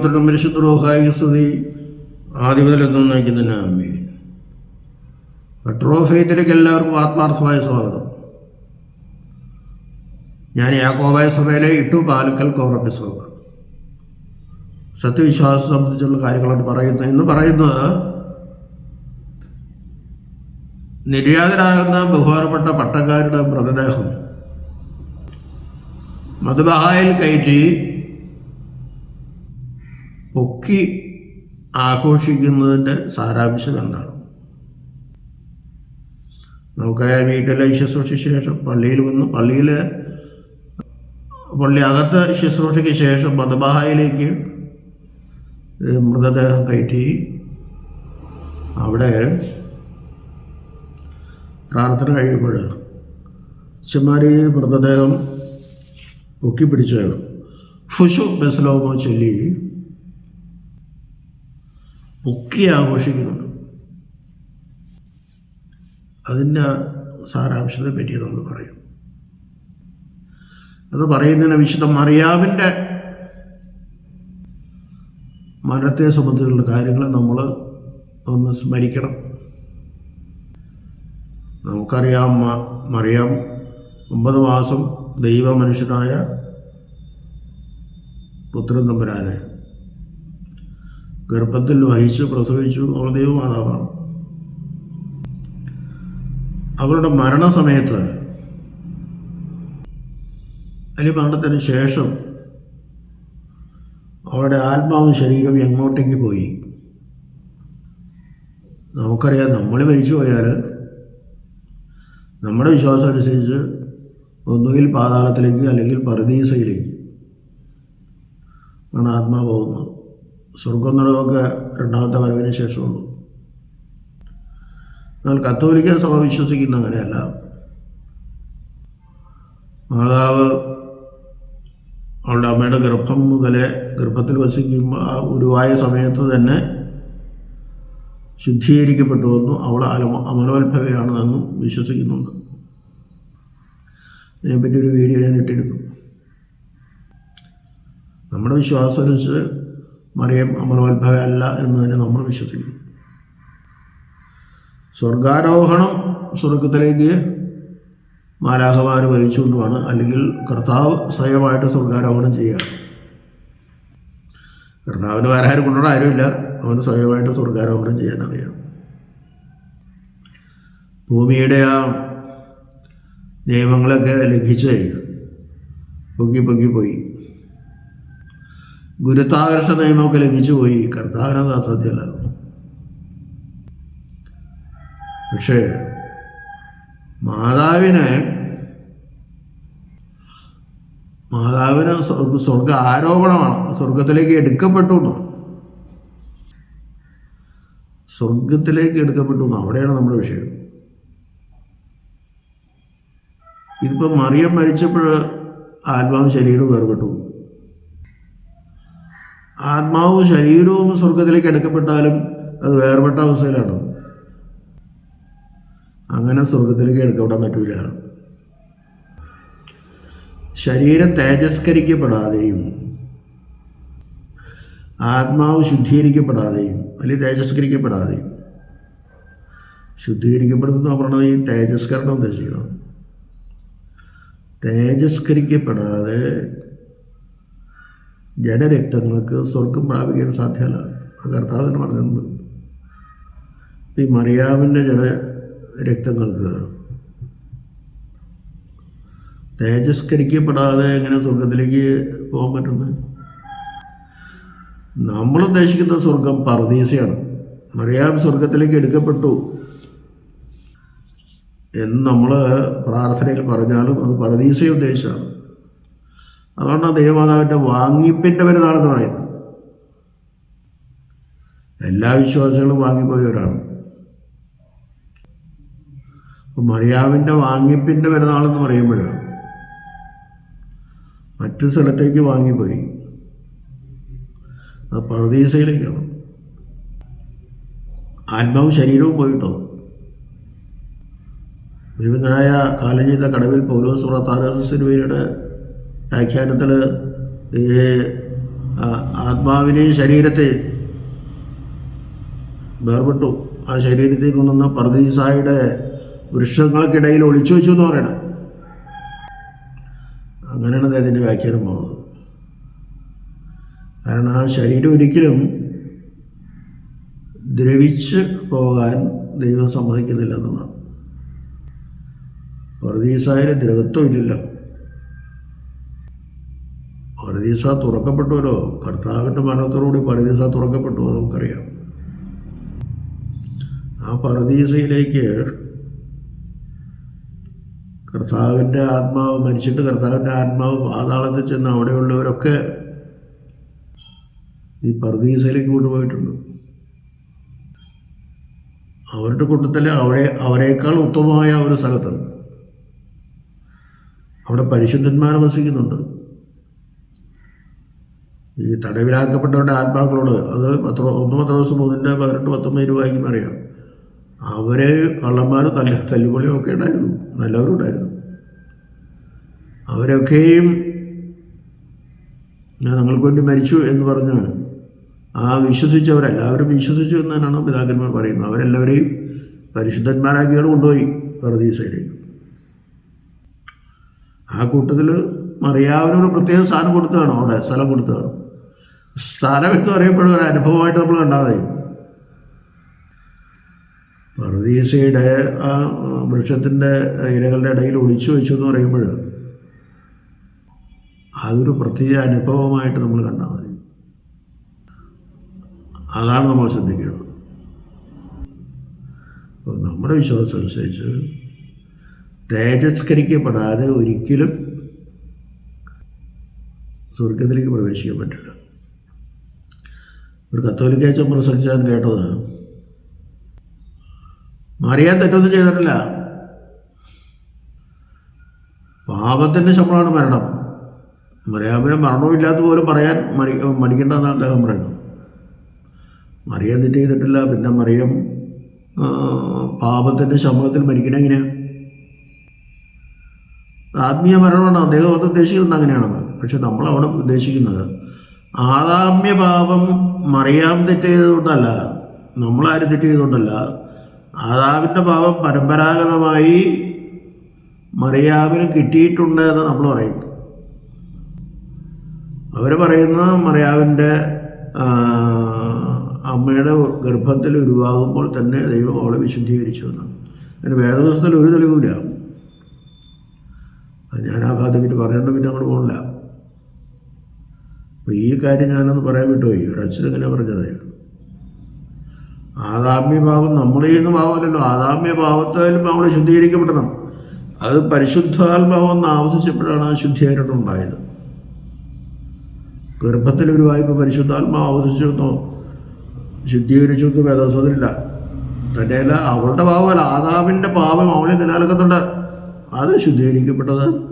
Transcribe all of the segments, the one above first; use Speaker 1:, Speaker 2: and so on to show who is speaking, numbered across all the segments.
Speaker 1: പുത്രനും പരിശുദ്ധ ആദ്യം മുതലൊന്നും നയിക്കുന്നതിന് അമ്മേ ട്രോഫേത്തിലേക്ക് എല്ലാവർക്കും ആത്മാർത്ഥമായ സ്വാഗതം. ഞാൻ യാക്കോബായ സഭയിലെ ഇട്ടു പാലക്കൽ കോറപ്പി സഭ. സത്യവിശ്വാസം സംബന്ധിച്ചുള്ള കാര്യങ്ങളാണ് പറയുന്നത് എന്ന് പറയുന്നത് നിര്യാതരാകുന്ന ബഹുമാനപ്പെട്ട പട്ടക്കാരുടെ മൃതദേഹം. മധുബഹായിൽ കയറ്റി പൊക്കി ആഘോഷിക്കുന്നതിന്റെ സാരാംശം എന്താണ്? നമുക്കറിയാം വീട്ടിലെ ശുശ്രൂഷ ശേഷം പള്ളിയിൽ വന്നു. പള്ളിയിൽ പള്ളി അകത്ത് ശുശ്രൂഷയ്ക്ക് ശേഷം മതബാഹയിലേക്ക് മൃതദേഹം കയറ്റി. അവിടെ പ്രാർത്ഥന കഴിയുമ്പോൾ ചെമ്മാരി മൃതദേഹം പൊക്കി പിടിച്ച് ഫുഷു ബെസ്ലോമോ ചൊല്ലി. പൊക്കി ആഘോഷിക്കുന്നുണ്ട്. അതിന്റെ സാരാംശത്തെ പറ്റി നമ്മൾ പറയും. അത് പറയുന്നതിന് വിശുദ്ധ മറിയാവിന്റെ മരണത്തെ സംബന്ധിച്ചുള്ള കാര്യങ്ങൾ നമ്മൾ ഒന്ന് സ്മരിക്കണം. നമുക്കറിയാം മറിയാം ഒമ്പത് മാസം ദൈവ മനുഷ്യനായ പുത്രൻ തമ്പുരാനെ ഗർഭത്തിൽ വഹിച്ചു പ്രസവിച്ചു അവർ ദൈവമാതാവാണ്. അവരുടെ മരണസമയത്ത് അല്ലെങ്കിൽ മരണത്തിന് ശേഷം അവരുടെ ആത്മാവും ശരീരവും എങ്ങോട്ടേക്ക് പോയി? നമുക്കറിയാം നമ്മൾ മരിച്ചു പോയാൽ നമ്മുടെ വിശ്വാസം അനുസരിച്ച് ഒന്നുകിൽ പാതാളത്തിലേക്ക് അല്ലെങ്കിൽ പരദീസയിലേക്ക് ആണ് ആത്മാവ് പോകുന്നത്. സ്വർഗം നടുവൊക്കെ രണ്ടാമത്തെ വരവിന് ശേഷമുള്ളൂ. എന്നാൽ കത്തോലിക്ക സഭ വിശ്വസിക്കുന്ന അങ്ങനെയല്ല. മാതാവ് അവളുടെ അമ്മയുടെ ഗർഭം മുതലേ ഗർഭത്തിൽ വസിക്കുമ്പോൾ ആ ഉരുവായ സമയത്ത് തന്നെ ശുദ്ധീകരിക്കപ്പെട്ടു വന്നു. അവൾ അലമ അമലോത്ഭവയാണെന്നും വിശ്വസിക്കുന്നുണ്ട്. അതിനെപ്പറ്റി ഒരു വീഡിയോ ഞാൻ ഇട്ടിരുന്നു. നമ്മുടെ വിശ്വാസം അനുസരിച്ച് മറിയം അമരോത്ഭവ അല്ല എന്ന് തന്നെ നമ്മൾ വിശ്വസിക്കുന്നു. സ്വർഗാരോഹണം സ്വർഗത്തിലേക്ക് മാലാഹമാർ വഹിച്ചുകൊണ്ടുമാണ്. അല്ലെങ്കിൽ കർത്താവ് സ്വയമായിട്ട് സ്വർഗാരോഹണം ചെയ്യുക. കർത്താവിന് വേറെ ആരും കൊണ്ടുള്ള ആരുമില്ല. അവന് സ്വയമായിട്ട് സ്വർഗാരോഹണം ചെയ്യാൻ അറിയാം ഭൂമിയുടെ ആ നിയമങ്ങളൊക്കെ ലംഘിച്ച് പൊക്കി പൊക്കി പോയി. ഗുരുത്വാകർഷ നിയമമൊക്കെ ലംഘിച്ചുപോയി. കർത്താവിനത് അസാധ്യമല്ല പക്ഷേ മാതാവിനെ മാതാവിന് സ്വർഗ ആരോപണമാണ് സ്വർഗത്തിലേക്ക് എടുക്കപ്പെട്ടു. സ്വർഗത്തിലേക്ക് എടുക്കപ്പെട്ടു അവിടെയാണ് നമ്മുടെ വിഷയം. ഇതിപ്പോൾ മറിയം മരിച്ചപ്പോൾ ആത്മാവും ശരീരവും വേർപെട്ടു. ആത്മാവും ശരീരവും സ്വർഗത്തിലേക്ക് എടുക്കപ്പെട്ടാലും അത് വേർപെട്ട അവസ്ഥയിലാണ്. അങ്ങനെ സ്വർഗത്തിലേക്ക് എടുക്കപ്പെടാൻ പറ്റൂല. ശരീരം തേജസ്കരിക്കപ്പെടാതെയും ആത്മാവ് ശുദ്ധീകരിക്കപ്പെടാതെയും അല്ലെങ്കിൽ തേജസ്കരിക്കപ്പെടാതെയും. ശുദ്ധീകരിക്കപ്പെടുന്ന പറഞ്ഞത് ഈ തേജസ്കരണം ഉദ്ദേശിക്കണം തേജസ്കരിക്കപ്പെടാതെ ജഡരക്തങ്ങൾക്ക് സ്വർഗം പ്രാപിക്കാൻ സാധ്യമല്ല അത് കർത്താവ് തന്നെ പറഞ്ഞിട്ടുണ്ട്. ഈ മറിയാവിന്റെ ജഡ രക്തങ്ങൾക്ക് തേജസ്കരിക്കപ്പെടാതെ എങ്ങനെ സ്വർഗത്തിലേക്ക് പോകാൻ പറ്റുന്നത് നമ്മൾ ഉദ്ദേശിക്കുന്ന സ്വർഗം പറദീസയാണ് മറിയാം സ്വർഗത്തിലേക്ക് എടുക്കപ്പെട്ടു എന്ന് നമ്മൾ പ്രാർത്ഥനയിൽ പറഞ്ഞാലും അത് പറദീസയുടെ ഉദ്ദേശിച്ചാണ് അതുകൊണ്ടാണ് ദൈവമാതാവിന്റെ വാങ്ങിപ്പിന്റെ പെരുന്നാളെന്ന് പറയുന്നത്. എല്ലാ വിശ്വാസികളും വാങ്ങിപ്പോയവരാണ് മറിയാവിന്റെ വാങ്ങിപ്പിന്റെ പെരുന്നാളെന്ന് പറയുമ്പോൾ മറ്റു സ്ഥലത്തേക്ക് വാങ്ങിപ്പോയി. അത് പറദീസയിലേക്കാണ് ആത്മാവും ശരീരവും പോയിട്ടോ? വിവിധനായ കാലം ചെയ്ത കടവിൽ പൗലോസ് താരസിനുവയുടെ വ്യാഖ്യാനത്തിൽ ഈ ആത്മാവിനെയും ശരീരത്തെ വേർപെട്ടു. ആ ശരീരത്തിൽ കൊണ്ടുവന്ന പർദീസായുടെ വൃക്ഷങ്ങൾക്കിടയിൽ ഒളിച്ചു വെച്ചു എന്ന് പറയണത് അങ്ങനെയാണ് അദ്ദേഹത്തിന്റെ വ്യാഖ്യാനം പോകുന്നത്. കാരണം ആ ശരീരം ഒരിക്കലും ദ്രവിച്ച് പോകാൻ ദൈവം സമ്മതിക്കുന്നില്ല എന്നുള്ളതാണ് ദ്രവത്വം പരദീസ തുറക്കപ്പെട്ടുവല്ലോ. കർത്താവിന്റെ മരണത്തോടുകൂടി പരദീസ തുറക്കപ്പെട്ടു നമുക്കറിയാം. ആ പരദീസയിലേക്ക് കർത്താവിന്റെ ആത്മാവ് മരിച്ചിട്ട് കർത്താവിന്റെ ആത്മാവ് പാതാളത്തിൽ ചെന്ന് അവിടെയുള്ളവരൊക്കെ ഈ പർദീസയിലേക്ക് കൊണ്ടുപോയിട്ടുണ്ട്. അവരുടെ കൂട്ടത്തിൽ അവിടെ അവരെക്കാൾ ഉത്തമമായ ഒരു സ്ഥലത്ത്. അവിടെ പരിശുദ്ധന്മാർ വസിക്കുന്നുണ്ട്. ഈ തടവിലാക്കപ്പെട്ടവരുടെ ആത്മാക്കളോട് അത് പത്ര ഒന്ന് പത്ര ദിവസം മൂന്നിന്റെ പതിനെട്ട് പത്തൊമ്പത് രൂപ പറയാം അവരെ കള്ളന്മാർ തല്ല തല്ലുപൊളിയും ഒക്കെ ഉണ്ടായിരുന്നു. നല്ലവരും ഉണ്ടായിരുന്നു. അവരൊക്കെയും ഞാൻ നിങ്ങൾക്ക് വേണ്ടി മരിച്ചു എന്ന് പറഞ്ഞ് ആ വിശ്വസിച്ചവരെല്ലാവരും വിശ്വസിച്ചു എന്ന് തന്നെയാണ് പിതാക്കന്മാർ പറയുന്നത്. അവരെല്ലാവരെയും പരിശുദ്ധന്മാരാക്കിയാണ് കൊണ്ടുപോയി പർദീസയിലേക്ക് ആ കൂട്ടത്തിൽ മറിയാവിനൊരു പ്രത്യേക സ്ഥാനം കൊടുത്തതാണ്. അവിടെ സ്ഥലം കൊടുത്തതാണ്. സ്ഥലം എന്ന് പറയുമ്പോഴും ഒരു അനുഭവമായിട്ട് നമ്മൾ കണ്ടാൽ മതി. പർദീസയുടെ ആ വൃക്ഷത്തിന്റെ ഇലകളുടെ ഇടയിൽ ഒളിച്ചു വെച്ചു എന്ന് പറയുമ്പോൾ അതൊരു പ്രത്യേക അനുഭവമായിട്ട് നമ്മൾ കണ്ടാൽ മതി. അതാണ് നമ്മൾ ശ്രദ്ധിക്കേണ്ടത്. അപ്പോൾ നമ്മുടെ വിശ്വാസം അനുസരിച്ച് തേജസ്കരിക്കപ്പെടാതെ ഒരിക്കലും സ്വർഗത്തിലേക്ക് പ്രവേശിക്കാൻ പറ്റില്ല. ഒരു കത്തോലിക്കച്ചൻ പ്രസംഗിച്ചാൻ കേട്ടത്. മറിയാൻ തെറ്റൊന്നും ചെയ്തിട്ടില്ല. പാപത്തിന്റെ ശമ്പളമാണ് മരണം. മറിയാമിന് മരണമില്ലാത്ത പോലും പറയാൻ മടി മടിക്കേണ്ടതെന്നാണ് അദ്ദേഹം പറയുന്നത്. മറിയാൻ തെറ്റ് ചെയ്തിട്ടില്ല. പിന്നെ മറിയം പാപത്തിന്റെ ശമ്പളത്തിൽ മരിക്കണെങ്ങനെയാണ് ആത്മീയ മരണമാണ്. അദ്ദേഹം അത് ഉദ്ദേശിക്കുന്നത് അങ്ങനെയാണെന്ന്. പക്ഷെ നമ്മളവിടെ ഉദ്ദേശിക്കുന്നത് ആദാമ്യ പാപം മറിയാം തെറ്റ് ചെയ്തുകൊണ്ടല്ല നമ്മളാരും തെറ്റ് ചെയ്തുകൊണ്ടല്ല ആദാമിന്റെ പാപം പരമ്പരാഗതമായി മറിയാവിന് കിട്ടിയിട്ടുണ്ട് എന്ന് നമ്മൾ പറയുന്നു അവർ പറയുന്നത് മറിയാവിന്റെ അമ്മയുടെ ഗർഭത്തിൽ ഉരുവാകുമ്പോൾ തന്നെ ദൈവം അവളെ വിശുദ്ധീകരിച്ചു എന്നാണ്. അതിന് വേദദിവസത്തിൽ ഒരു തെളിവില്ല ഞാൻ ആ ഭാഗത്തെ പറഞ്ഞിട്ട് പിന്നെ അങ്ങോട്ട് പോകണില്ല അപ്പോൾ ഈ കാര്യം ഞാനൊന്ന് പറയാൻ വിട്ടുപോയി. ഒരു അച്ഛൻ എങ്ങനെ പറഞ്ഞത്? ആദാമ്യ ഭാവം നമ്മൾ ചെയ്യുന്ന ഭാവമല്ലല്ലോ. ആദാമ്യ ഭാവത്തായാലും നമ്മൾ ശുദ്ധീകരിക്കപ്പെടണം. അത് പരിശുദ്ധാത്മാവം എന്ന് ആവശ്യിച്ചപ്പോഴാണ് ആ ശുദ്ധിയായിട്ടുണ്ടായത് ഗർഭത്തിൽ ഒരു വായ്പ പരിശുദ്ധാത്മാവ് ആവശ്യിച്ചു എന്നോ ശുദ്ധീകരിച്ചു വേദോസത്തിലില്ല തന്നെയല്ല അവളുടെ ഭാവമല്ല. ആദാമിന്റെ പാപം അവളെ നിലനിൽക്കുന്നുണ്ട്. അത് ശുദ്ധീകരിക്കപ്പെട്ടത്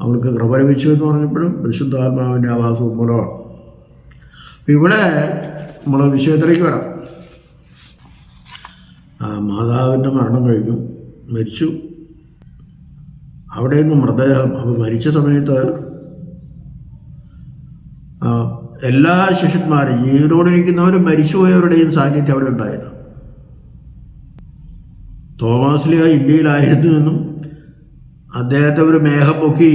Speaker 1: അവൾക്ക് കൃപ ലഭിച്ചു എന്ന് പറഞ്ഞപ്പോഴും പരിശുദ്ധാത്മാവിന്റെ ആവാസവും മൂലമാണ്. ഇവിടെ നമ്മൾ വിഷയത്തിലേക്ക് വരാം. മാതാവിന്റെ മരണം കഴിഞ്ഞു മരിച്ചു. അവിടെ നിന്ന് മൃതദേഹം അപ്പോൾ മരിച്ച സമയത്ത് എല്ലാ ശിഷ്യന്മാരും ജീവനോടിരിക്കുന്നവരും മരിച്ചുപോയവരുടെയും സാന്നിധ്യം അവിടെ ഉണ്ടായിരുന്നു. തോമാസ്ലിയ ഇന്ത്യയിലായിരുന്നു എന്നും അദ്ദേഹത്തെ ഒരു മേഘം പൊക്കി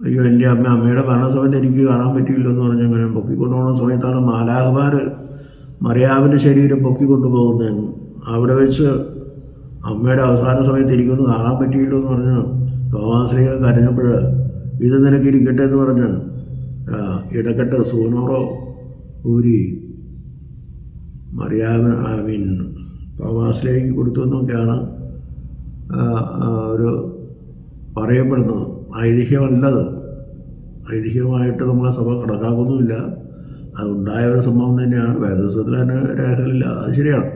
Speaker 1: അയ്യോ എന്റെ അമ്മ അമ്മയുടെ ഭരണസമയത്ത് എനിക്ക് കാണാൻ പറ്റിയില്ല എന്ന് പറഞ്ഞ് അങ്ങനെ പൊക്കിക്കൊണ്ടുപോകുന്ന സമയത്താണ് മാലാഹമാർ മറിയാവിന്റെ ശരീരം പൊക്കിക്കൊണ്ടുപോകുന്നതെന്ന് അവിടെ വെച്ച് അമ്മയുടെ അവസാന സമയത്ത് എനിക്കൊന്നും കാണാൻ പറ്റിയില്ല എന്ന് പറഞ്ഞ് തോമാശ്രീക കരഞ്ഞപ്പോൾ ഇത് നിനക്ക് ഇരിക്കട്ടെ എന്ന് പറഞ്ഞ് ഇടക്കെട്ട് സൂനോറോ ഊരി മറിയാവിന് ഐ മീൻ തോമാശ്രീക്ക് കൊടുത്തു എന്നൊക്കെയാണ് ഒരു പറയപ്പെടുന്നത്. ഐതിഹ്യമല്ലത്. ഐതിഹ്യമായിട്ട് നമ്മളെ സഭ കണക്കാക്കുന്നുമില്ല. അതുണ്ടായ ഒരു സംഭവം തന്നെയാണ്. വേദപുസ്തകത്തിൽ തന്നെ രേഖകളില്ല. അത് ശരിയാണ്.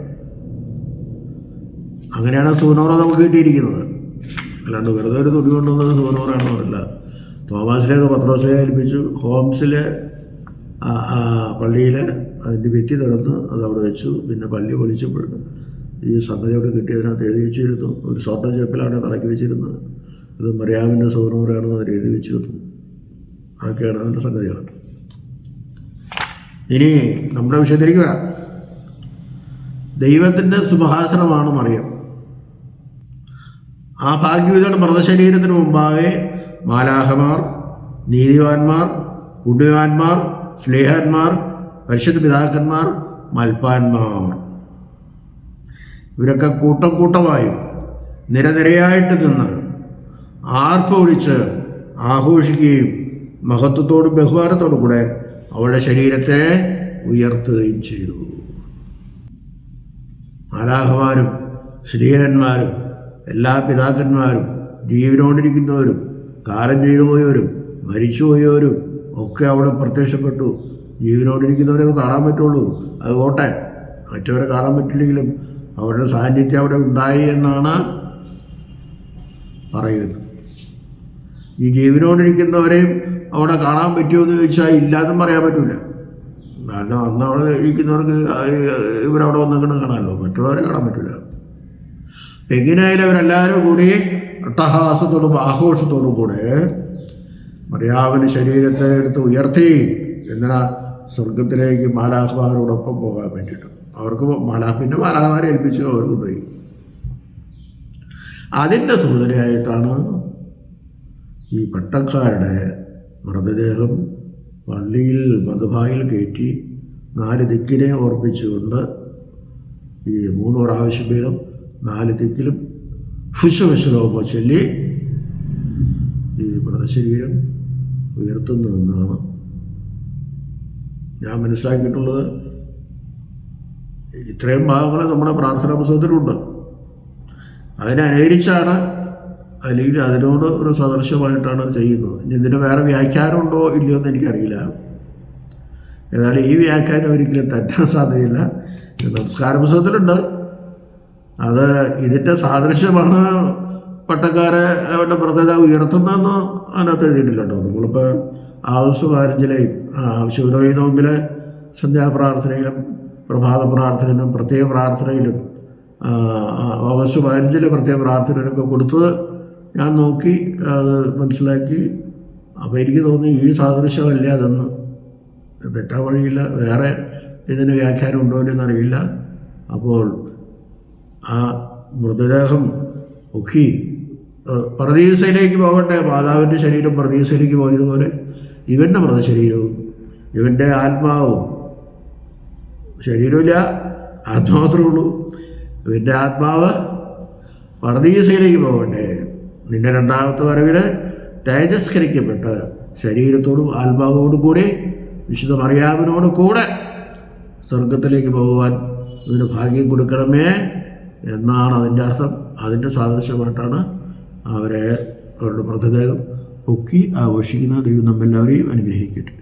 Speaker 1: അങ്ങനെയാണ് സൂനോറ നമുക്ക് കിട്ടിയിരിക്കുന്നത്. അല്ലാണ്ട് വെറുതെ ഒരു തുണി കൊണ്ടുവന്നത് സൂനോറാണോ പറയില്ല. തോമാസിലേക്ക് പത്രോസിലെ ഏൽപ്പിച്ചു. ഹോംസിലെ പള്ളിയിലെ അതിന്റെ ഭിത്തി തുറന്ന് അത് അവിടെ വെച്ചു. പിന്നെ പള്ളി പൊളിച്ചപ്പോൾ ഈ സംഗതി അവിടെ കിട്ടിയതിനകത്ത് എഴുതി വെച്ചിരുന്നു. ഒരു സ്വർണ ചേപ്പിലാണ് തലക്കി വെച്ചിരുന്നത്. ഇത് മറിയാമിന്റെ സൗനൂറാണെന്ന് അതിൽ എഴുതി വെച്ചിരുന്നു. അതൊക്കെയാണ് അതിന്റെ സംഗതികൾ ഇനി നമ്മുടെ വിഷയത്തിലേക്ക് വരാം. ദൈവത്തിന്റെ സുഭാസനമാണ് മറിയം ആ ഭാഗ്യവിധയുടെ മൃതശരീരത്തിന് മുമ്പാകെ മാലാഹമാർ നീതിവാന്മാർ പുണ്യവാന്മാർ സ്നേഹന്മാർ പരിശുദ്ധ പിതാക്കന്മാർ മൽപ്പാന്മാർ. ഇവരൊക്കെ കൂട്ടം കൂട്ടമായും നിരനിരയായിട്ട് നിന്ന് ആർപ്പ് വിളിച്ച് ആഘോഷിക്കുകയും മഹത്വത്തോടും ബഹുമാനത്തോടും കൂടെ അവളുടെ ശരീരത്തെ ഉയർത്തുകയും ചെയ്തു. ആരാഹമാരും സ്നേഹന്മാരും എല്ലാ പിതാക്കന്മാരും ജീവനോടിരിക്കുന്നവരും കാലം ചെയ്തു പോയവരും മരിച്ചുപോയവരും ഒക്കെ അവിടെ പ്രത്യക്ഷപ്പെട്ടു. ജീവനോടിരിക്കുന്നവരെ കാണാൻ പറ്റുള്ളൂ. അത് പോട്ടെ. മറ്റവരെ കാണാൻ പറ്റില്ലെങ്കിലും അവരുടെ സാന്നിധ്യം അവിടെ ഉണ്ടായി എന്നാണ് പറയുന്നത്. ഈ ജീവനോടിരിക്കുന്നവരെയും അവിടെ കാണാൻ പറ്റുമോ എന്ന് ചോദിച്ചാൽ ഇല്ലാന്നും പറയാൻ പറ്റില്ല കാരണം അന്ന് അവിടെ ഇരിക്കുന്നവർക്ക് ഇവരവിടെ വന്നിങ്ങനെ കാണാമല്ലോ. മറ്റുള്ളവരെ കാണാൻ പറ്റില്ല എങ്ങനെയായാലും അവരെല്ലാവരും കൂടി അട്ടഹാസത്തോടും ആഘോഷത്തോടും കൂടെ മറിയാവിന്റെ ശരീരത്തെ എടുത്ത് ഉയർത്തി എന്തിനാ സ്വർഗത്തിലേക്ക് മാലാഹ്മാരോടൊപ്പം പോകാൻ വേണ്ടിയിട്ട്. അവർക്ക് മാലാ പിന്നെ മാലാമാരെ ഏൽപ്പിച്ചു അവർ കൊണ്ടുപോയി. അതിന്റെ സൂചനയായിട്ടാണ് ഈ പട്ടക്കാരുടെ മൃതദേഹം പള്ളിയിൽ മധുഭായിൽ കയറ്റി നാല് ദിക്കിനെ ഓർപ്പിച്ചുകൊണ്ട് ഈ മൂന്ന് പ്രാവശ്യം വീതം നാല് ദിക്കിലും ഫുശുവശലോമോ ചൊല്ലി ഈ മൃതശരീരം ഉയർത്തുന്നതെന്നാണ് ഞാൻ മനസ്സിലാക്കിയിട്ടുള്ളത്. ഇത്രയും ഭാഗങ്ങൾ നമ്മുടെ പ്രാർത്ഥനാ പുസ്തകത്തിലുണ്ട്. അതിനെ അനുകരിച്ചാണ് അല്ലെങ്കിൽ അതിനോട് ഒരു സദൃശമായിട്ടാണ് ചെയ്യുന്നത്. ഇനി ഇതിന് വേറെ വ്യാഖ്യാനമുണ്ടോ ഇല്ലയോ എന്ന് എനിക്കറിയില്ല. എന്നാലും ഈ വ്യാഖ്യാനം ഒരിക്കലും തെറ്റാൻ സാധ്യതയില്ല. നമസ്കാര പുസ്തകത്തിലുണ്ട്. അത് ഇതിന്റെ സാദൃശ്യമാണ് പട്ടക്കാരെ അവരുടെ പ്രത്യേകത ഉയർത്തുന്നതെന്ന് അതിനകത്ത് എഴുതിയിട്ടില്ല കേട്ടോ നമ്മളിപ്പോൾ ആവശ്യ പതിനഞ്ചിലെയും ശിവരോഹി നോമ്പിലെ സന്ധ്യാപ്രാർത്ഥനയിലും പ്രഭാത പ്രാർത്ഥനയിലും പ്രത്യേക പ്രാർത്ഥനയിലും ഓഗസ്റ്റ് പതിനഞ്ചിലെ പ്രത്യേക പ്രാർത്ഥനയിലൊക്കെ കൊടുത്തത് ഞാൻ നോക്കി അത് മനസ്സിലാക്കി. അപ്പോൾ എനിക്ക് തോന്നി ഈ സാദൃശ്യമല്ല അതെന്ന്. തെറ്റാ വഴിയില്ല വേറെ ഇതിന് വ്യാഖ്യാനം ഉണ്ടോ എന്നറിയില്ല അപ്പോൾ ആ മൃതദേഹം ഒക്കി പ്രതീസയിലേക്ക് പോകട്ടെ. മാതാവിന്റെ ശരീരം പ്രതീസയിലേക്ക് പോയതുപോലെ ഇവന്റെ മൃതശരീരവും ഇവന്റെ ആത്മാവും ശരീരമില്ല ആത്മാവ് ഉള്ളൂ. ഇവന്റെ ആത്മാവ് പർദീസയിലേക്ക് പോകട്ടെ. നിന്റെ രണ്ടാമത്തെ വരവിൽ തേജസ്കരിക്കപ്പെട്ട് ശരീരത്തോടും ആത്മാവോടും കൂടി വിശുദ്ധ മറിയാമിനോട് കൂടെ സ്വർഗത്തിലേക്ക് പോകുവാൻ ഇവന് ഭാഗ്യം കൊടുക്കണമേ എന്നാണ് അതിന്റെ അർത്ഥം. അതിന്റെ സാദൃശ്യമായിട്ടാണ് അവരെ അവരുടെ മൃതദേഹം പൊക്കി ആഘോഷിക്കുന്ന ദൈവം നമ്മെല്ലാവരെയും അനുഗ്രഹിക്കട്ടെ.